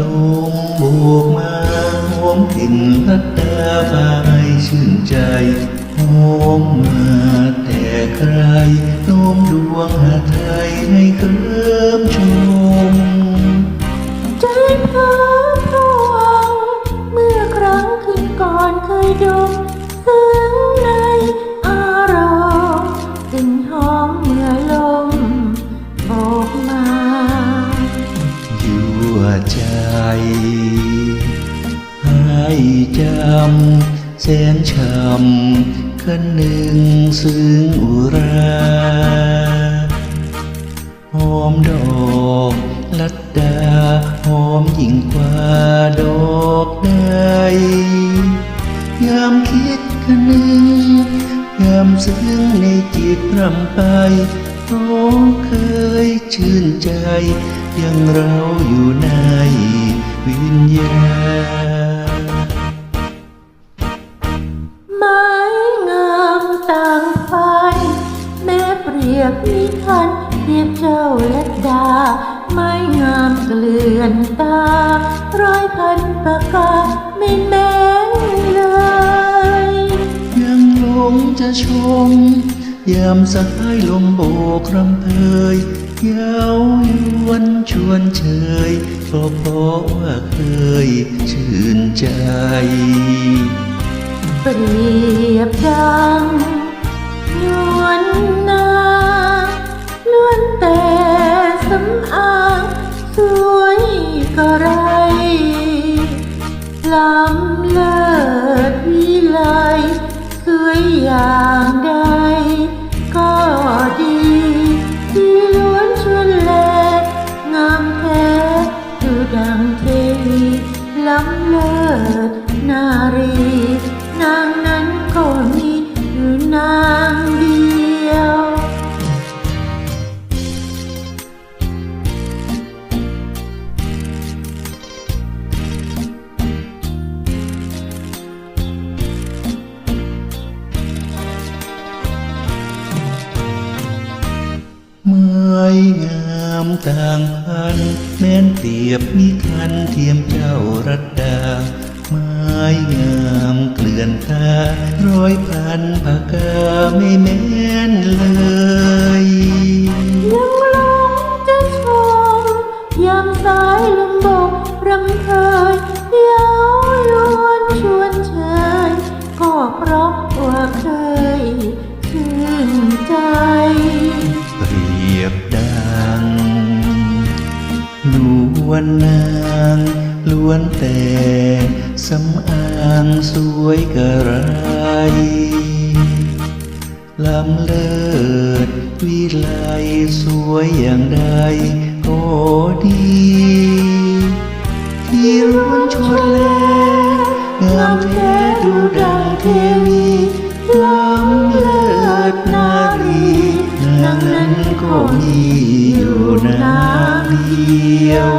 ลมโบกมาหอมกลิ่นรัดดาพาให้ชื่นใจหอมมาแต่ใครโน้มดวงหาไทยให้เคลิ้มชม ใจ ให้จำแสนช้ำคันหนึ่งซึ้งอุราหอมดอกลัดดาหอมยิ่งกว่าดอกใดยามคิดคะนึงยามซึ้งในจิตรำไปเพราะเคยชื่นใจ ยังเราอยู่ในวิญญาณไม้งามต่างพันแม้เปรียบมิทันเทียบเจ้าและดา ไม้งามเกลื่อนตา ร้อยพันประกาไม่แม้เลย ยังหลงจะชม ยามสายลมโบกรำเพยเย้ายวนชวนเชยเพราะเพราะว่าเคยชื่นใจ เปรียบดังนวลนางล้วนแต่สำอางสวยก็ไรล้ำเลิศวิไลสวยอย่างใด งามต่างพัน แม้นเปรียบมิทันเทียมเจ้ารัตดา ไม้งามเกลื่อนตา ร้อยพันปากกาไม่แม้นเลย วลนางล้วนแต่สำอางสวยกระไรลำเลิศวิไลสวยอย่างใดก็ดี ที่ร้วนชวนแลงามแท้ดูดังเทวีล้ำเลิศนารี มีอยู่นางเดียว